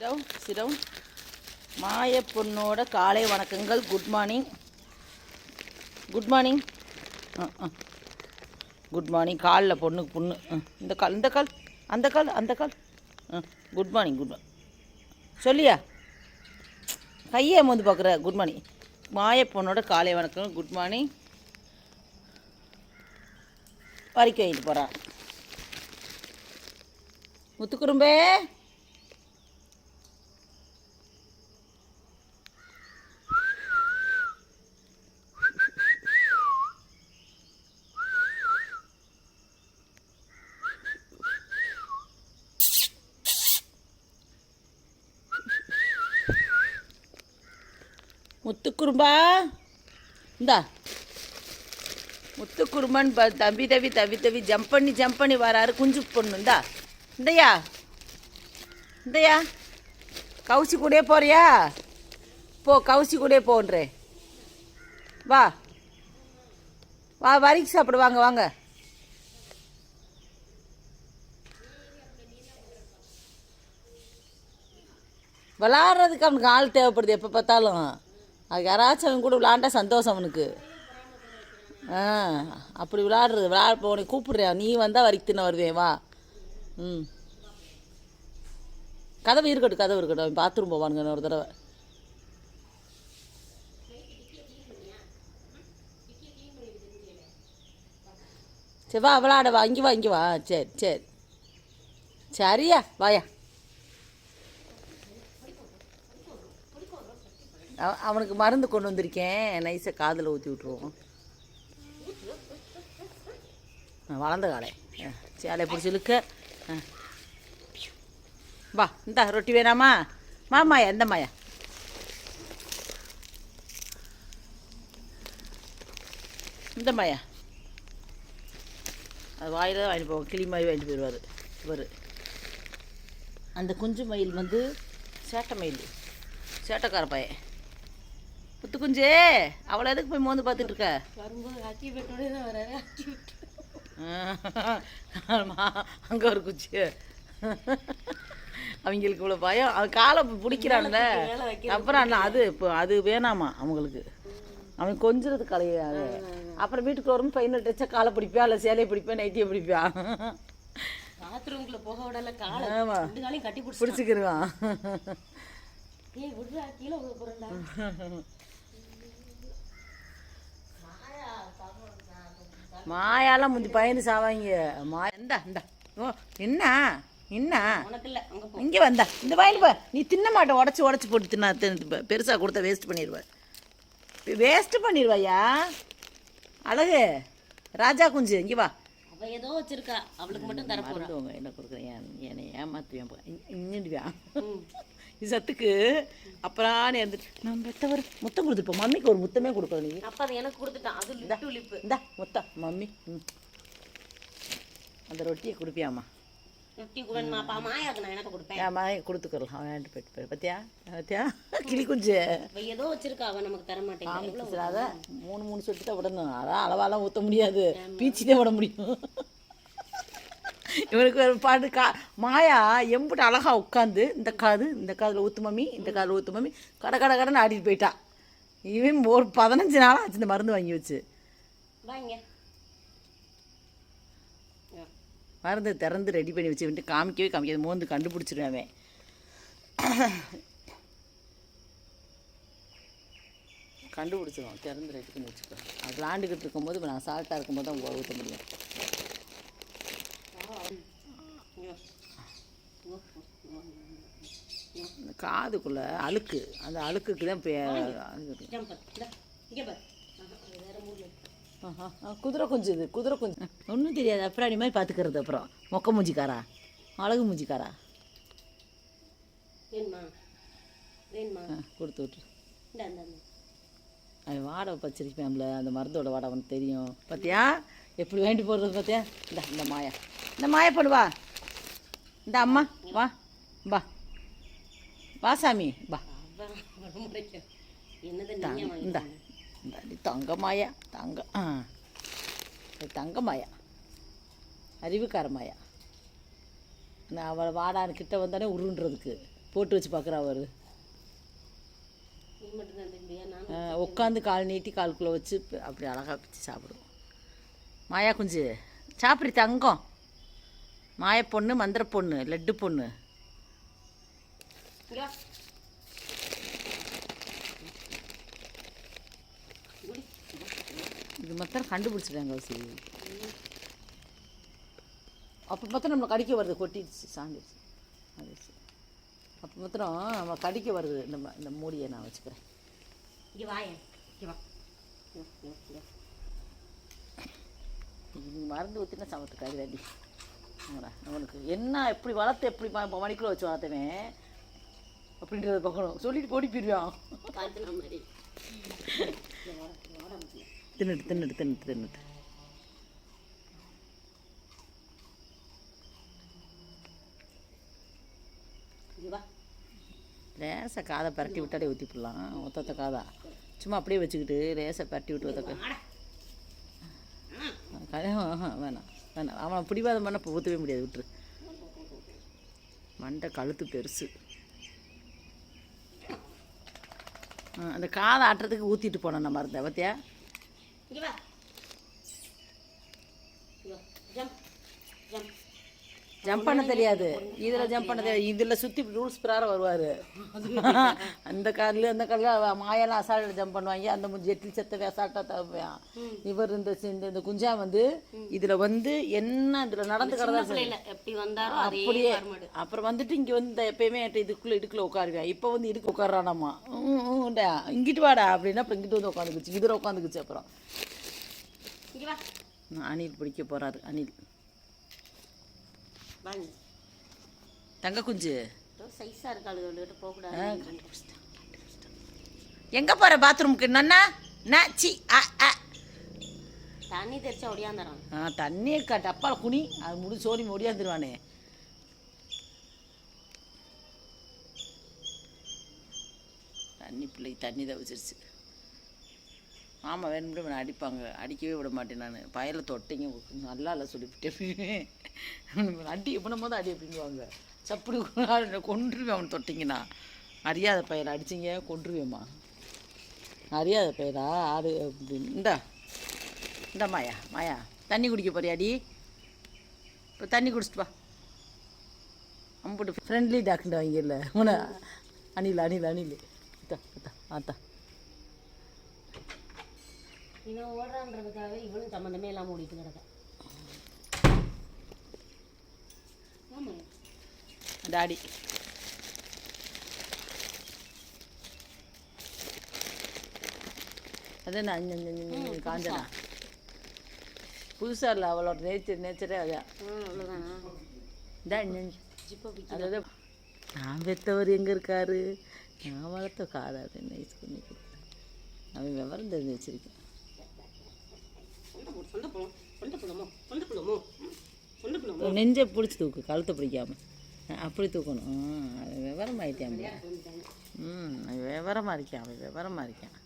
சிரவ் சிரவ் மாய பொண்ணோட காலை வணக்கங்கள். Good morning good morning good morning காலில் பொண்ணுக்கு பொண்ணு. இந்த கால் இந்த கால் அந்த கால் அந்த கால். குட் மார்னிங் குட் மார்னிங் சொல்லியா? கையை வந்து பார்க்குற. குட் மார்னிங் மாய பொண்ணோட காலை வணக்கம் குட் மார்னிங் வரைக்கும் வாங்கிட்டு போகிறான் முத்துக்குறும்பே. முத்துக்குறும்பா இந்தா. முத்துக்குறும்பன் ப தம்பி தவி தவி தவி ஜம்ப் பண்ணி ஜம்ப் பண்ணி வராரு குஞ்சு பொண்ணு. இந்தா. இந்தயா. இந்தயா. கவுசி கூடயே போறியா? போ கவுசி கூடயே போன்றே. வா. வா வரிக்கு சாப்பிடு. வாங்க வாங்க. விளாட்றதுக்கு அவனுக்கு ஆள் தேவைப்படுது. எப்போ பார்த்தாலும். அது யாராச்சும் அவன் கூட விளாண்டா சந்தோஷம் அவனுக்கு. ஆ அப்படி விளாடுறது. விளாட இப்போ உனக்கு நீ வந்தால் வரைக்கும் தின்ன வருவேன் வா. ம். கதவு இருக்கட்டும் கதவு இருக்கட்டும். அவன் பாத்ரூம் போவானுங்க ஒரு தடவை. சரி வா விளாட வா. இங்கே வா இங்கே வா. சரி சரி. சரியா வாயா. அவனுக்கு மருந்து கொண்டு வந்திருக்கேன். நைஸை காதில் ஊற்றி விட்ருவோம் வளர்ந்த காலை ஆ, சேலையை பிடிச்சி இழுக்க. ஆ. வா இந்தா ரொட்டி வேணாமா? மாமாயா எந்த மாயா. இந்த மாயா. அது வாயில் தான் வாங்கிட்டு போவோம் கிளி மாதிரி வாங்கிட்டு போயிடுவார் இவர். அந்த குஞ்சு மயில் வந்து சேட்டை மயில். சேட்டைக்கார பையன். புத்து குஞ்சே அவளை எதுக்கு போய் மோந்து பார்த்துட்டு இருக்க? வரும்போது அக்கி பெட்டோடே தான் வராரு அக்கி விட்டு ஆமா அங்கே ஒரு குச்சி அவங்களுக்கு இவ்வளோ பயம். அவன் காலை பிடிக்கிறான்ல. அப்புறம் அண்ணா அது இப்போ அது வேணாமா அவங்களுக்கு? அவன் கொஞ்சிறது கலையாது அப்புறம் வீட்டுக்கு வரும் பையனை டச்சா காலை பிடிப்பா? இல்லை சேலையை பிடிப்பேன் நைட்டியை பிடிப்பா? பாத்ரூம்குள்ள போக விடல காலை கட்டி பிடிச்சி பிடிச்சிக்கிருவான். ஏய் விடுறா கீழே போறா மாயாலாம் முந்தி பயந்து சாவாங்க. மா இந்தா இந்தா. ஓ என்ன என்ன இங்கே வந்தா. இந்த வாயில் பா. நீ தின்ன மாட்ட உடச்சி உடச்சி போட்டு தின்னா பெருசாக கொடுத்தா வேஸ்ட் பண்ணிடுவ. வேஸ்ட் பண்ணிடுவாயா? அழகு. ராஜா குஞ்சு இங்கே வா. ஏதோ வச்சிருக்கா. அவளுக்கு மட்டும் தர மறந்துவங்க என்ன கொடுக்குறேன் என்னை ஏமாத்துவேன். இது சத்துக்கு அப்புறம் இருந்துட்டு நான் பெத்தவர் முத்தம் கொடுத்துருப்போம். மம்மிக்கு ஒரு முத்தமே கொடுக்கல நீ. அப்ப அதை எனக்கு கொடுத்துட்டான். அது லிட்டு லிப்பு. இந்தா முத்தம் மம்மி. ம். அந்த ரொட்டியை கொடுப்பியாம்மா. ரொட்டி மாயாக்கு நான் எனக்கு கொடுப்பேன்? கொடுத்துக்கலாம் அவன் வேண்டு போயிட்டு போயிரு. பத்தியா? பத்தியா? கிளி குஞ்சு. ஏதோ வச்சிருக்கா நமக்கு தர அத மூணு மூணு சொட்டு தான் விடணும் அதான் அளவாலாம் ஊற்ற முடியாது. பீச்சிட்டே விட முடியும். இவனுக்கு ஒரு பாட்டு கா மாயா எம்பிட்டு அழகா உட்காந்து இந்த காது இந்த காதில் ஊத்து மம்மி இந்த காதில் ஊத்து மம்மி கட கட கடன்னு ஆடிட்டு போயிட்டா. இவன் ஒரு பதினஞ்சு நாளாக ஆச்சு இந்த மருந்து வாங்கி வச்சு. வாங்க. மருந்து திறந்து ரெடி பண்ணி வச்சு வந்துட்டு காமிக்கவே காமிக்காது மோந்து கண்டுபிடிச்சிருவேன் அவன். கண்டுபிடிச்சிருவான் திறந்து ரெடி பண்ணி வச்சுக்கோ அது விளாண்டுக்கிட்டு இருக்கும்போது இப்போ நான் சால்ட்டாக இருக்கும்போது தான் ஊற்ற முடியும். காதுக்குள்ளே அழுக்கு. அந்த அழுக்குக்கு தான் அது குதிரை குஞ்சு இது குதிரை குஞ்சு. ஒன்றும் தெரியாது. அப்புறம் மாதிரி பார்த்துக்கிறது அப்புறம். மொக்க மூஞ்சிக்காரா? அழகு மூஞ்சிக்காரா? கொடுத்து விட்டு இந்த. அவன் வாடகை பச்சிருப்பேன்ல அந்த மருந்தோட வாடகை அவனுக்கு தெரியும். பார்த்தியா எப்படி வேண்டி போடுறது பார்த்தியா இந்த இந்த மாயா. இந்த மாயா பண்ணுவா இந்த அம்மா வா. வா. வா. சாமி வா இந்த. நீ தங்க ஆ. இது தங்க மாயா. அறிவுக்கார மாயா. நான் அவளை வாடான்னு கிட்ட வந்தானே உருண்டுறதுக்கு. போட்டு வச்சு பார்க்குறா அவரு. உட்காந்து கால் நீட்டி காலுக்குள்ளே வச்சு அப்படி அழகாக பிச்சு சாப்பிடுவோம். மாயா குஞ்சு சாப்பிடு தங்கம். மாய பொண்ணு மந்திர பொண்ணு லட்டு பொண்ணு. இது மாத்திரம் கண்டுபிடிச்சிட்டாங்க கௌசி அப்போ மாத்திரம் நம்ம கடிக்க வருது கொட்டிடுச்சு சாஞ்சிடுச்சு சாஞ்சிடுச்சு அப்போ மாத்திரம் நம்ம கடிக்க வருது நம்ம இந்த மூடியை நான் வச்சுக்கிறேன். இங்கே வாயேன். இது மருந்து ஊற்றினா கருதாடி ஆமாடா நம்மளுக்கு என்ன எப்படி வளர்த்து எப்படி மணிக்குள்ள வச்சு வளர்த்தவன் அப்படின்றத பார்க்கணும். சொல்லிட்டு ஓடி போயிடுவான் முடியல தின்னுட்டு தின்னுட்டு தின்னுட்டு தின்னுட்டு லேசாக காதை பரட்டி விட்டாலே ஊற்றி போடலாம். ஒத்தத்த காதா. சும்மா அப்படியே வச்சுக்கிட்டு லேசாக பரட்டி விட்டு ஒத்தக்க வேணாம் வேணாம். அவனை பிடிவாதம் பண்ண இப்போ ஊற்றவே முடியாது விட்டுரு. மண்டை கழுத்து பெருசு ஆ, அந்த காதை ஆட்டுறதுக்கு ஊற்றிட்டு போனோம் நம்ம மறந்தேன் பார்த்தியா இங்கே வா இங்கே வா ஜம்ப் ஜம்ப் ஜம்ப் பண்ண தெரியாது. இதில் ஜம்ப் பண்ண தெரியாது. இதில் சுற்றி ரூல்ஸ் பிரகாரம் வருவார். அந்த காரில் அந்த காரில் மாயெல்லாம் அசால்ட்டில் ஜம்ப் பண்ணுவாங்க. அந்த ஜெட்டில் செத்தவே அசால்ட்டாக தவிப்பான் இவர் இந்த இந்த குஞ்சா வந்து இதில் வந்து என்ன இதில் நடந்துக்கிறதா அப்படியே. அப்புறம் வந்துட்டு இங்கே வந்து இந்த எப்பயுமே இதுக்குள்ளே இடுக்குள்ள உட்காருவேன் இப்போ வந்து இடுக்கு உட்காரானாமா ஊண்டா இங்கிட்டு வாடா அப்படின்னா அப்புறம் இங்கிட்டு வந்து உட்காந்துக்குச்சு. இதில் உட்காந்துக்குச்சு அப்புறம். அணில் பிடிக்க போகிறாரு அணில். வாங்க. தங்க குஞ்சு. சைஸாக இருக்காளுங்க விட்டு போகக்கூடாது. எங்கே போகிற பாத்ரூமுக்கு ந சி அ அ. தண்ணி தெரிச்சா ஒடியாந்துறான் ஆ தண்ணியை க டப்பால் குனி அது முடி சோடி முடியாந்துருவானே தண்ணி பிள்ளை தண்ணி தவிச்சிருச்சு ஆமாம் வேணும்னு இவனை அடிப்பாங்க. அடிக்கவே விட மாட்டேன் நான். பயலை தொட்டிங்க. நல்லா இல்லை சொல்லிவிட்டேன். அடி எப்படினும் போது அடி அப்படிங்குவாங்க. சப்படி கொன்றுவேன் அவன் தொட்டிங்கன்னா. அறியாத பையலை அடிச்சிங்க கொன்றுவேம்மா. அறியாத பையலா? ஆடு அப்படின்னு இந்தா. இந்த மாயா மாயா. தண்ணி குடிக்க போறியாடி இப்போ தண்ணி குடிச்சிட்டு வா. அம்புட்டு ஃப்ரெண்ட்லி டாக்டர் வாங்கிடல உன அணில் அணில் அணில். அத்தா அத்தா ஆத்தா. இவன் ஓடுறான்றதுக்காக இவனும் சம்மந்தமே இல்லாமல் ஓடிட்டு கிடக்க டாடி. அது நான் காஞ்சனா? புதுசாக இல்லை அவளோட நேச்சர் நேச்சரே அதான் அவ்வளோதானா அதாவது நான் பெற்றவர் எங்கே இருக்காரு? நான் வளர்த்த காதாது நைஸ் பண்ணி கொடுத்தேன் அவன் விவரம் தெரிஞ்சு வச்சிருக்கேன். நெஞ்சை பிடிச்சி தூக்கு கழுத்தை பிடிக்காம. அப்படி தூக்கணும். ம், அவன். விவரமாக ஆயிட்டான் ம் அவன் விவரமாக இருக்கான் அவன் விவரமாக இருக்கான்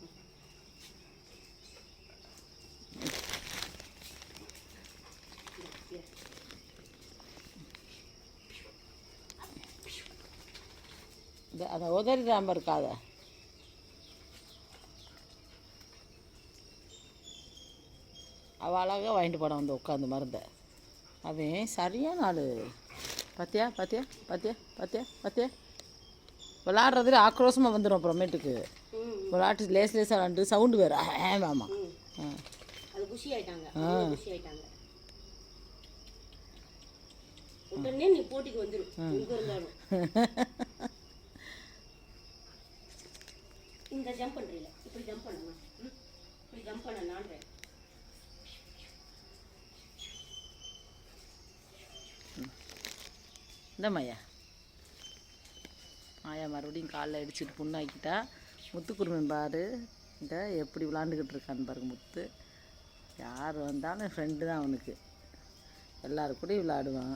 அந்த உதறி ராம இருக்காத. அவள் அழகாக வாங்கிட்டு போனான் வந்து உட்காந்து மருந்தை அவன் சரியான ஆள் பாத்தியா பாத்தியா பாத்தியா பாத்தியா பாத்தியா? விளாட்றதுல ஆக்ரோஷமாக வந்துடும் அப்புறமேட்டுக்கு விளாட்டு லேஸ் லேசாக விளாண்டு சவுண்டு வேறு. ஆமாம் அது குஷி ஆயிட்டாங்க. குஷி ஆயிட்டாங்க. உடனே நீ போட்டிக்கு வந்துடும் இந்த ஜம்ப் பண்றீல. இப்படி ஜம்ப் பண்ணணும்? ம்? இப்படி ஜம்ப் பண்ண இந்த மாயா மாயா மறுபடியும் காலில் அடிச்சுட்டு புண்ணாக்கிட்டா முத்துக்குருமன் பாரு இந்த எப்படி விளாண்டுக்கிட்டு இருக்கான்னு பாருங்க முத்து. யார் வந்தாலும் ஃப்ரெண்டு தான் அவனுக்கு. எல்லாரு கூடயும் விளாடுவான்.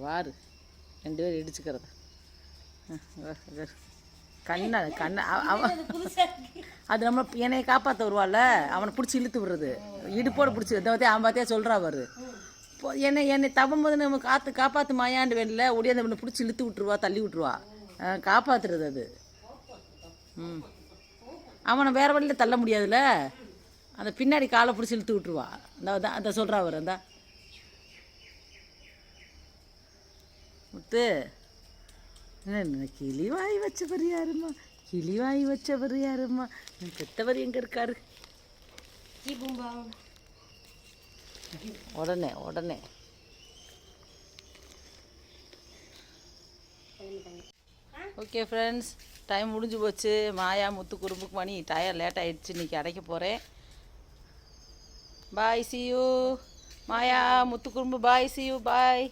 வாரு ரெண்டு பேரும் இடிச்சுக்கிறத. கண்ணா கண்ணை அவ- அவன் அது நம்ம என்னைய காப்பாற்ற வருவாள்ல? அவனை பிடிச்சி இழுத்து விடுறது. இடுப்போடு பிடிச்சி இதை பற்றி அவன் பார்த்தியா சொல்கிறா வருது இப்போ என்னை என்னை தவம்போது நம்ம காத்து காப்பாற்று மாயாண்டு வேணும்ல ஒடியாந்து அவனை பிடிச்சி இழுத்து விட்ருவா தள்ளி விட்ருவா காப்பாற்றுறது காப்பாத்துறது அது. ம். அவனை வேறு வழியில் தள்ள முடியாதுல்ல அந்த பின்னாடி காலை பிடிச்சி இழுத்து விட்ருவா அந்த அதான் அந்த சொல்கிறா அவர் அந்த. முத்து என்ன கிளி வாய் வச்சவர் யாருமா கிளி வாய் வச்சவர் யாருமா என் பெத்தவர் எங்கே இருக்காரு? பூம்பா. உடனே உடனே. ஓகே ஃப்ரெண்ட்ஸ் டைம் முடிஞ்சு போச்சு. மாயா முத்து குறும்புக்கு மணி. டயர் லேட் ஆகிடுச்சு இன்னைக்கு அடைக்க போகிறேன் பாய் சி யூ மாயா முத்து குறும்பு பாய் சி யூ பாய்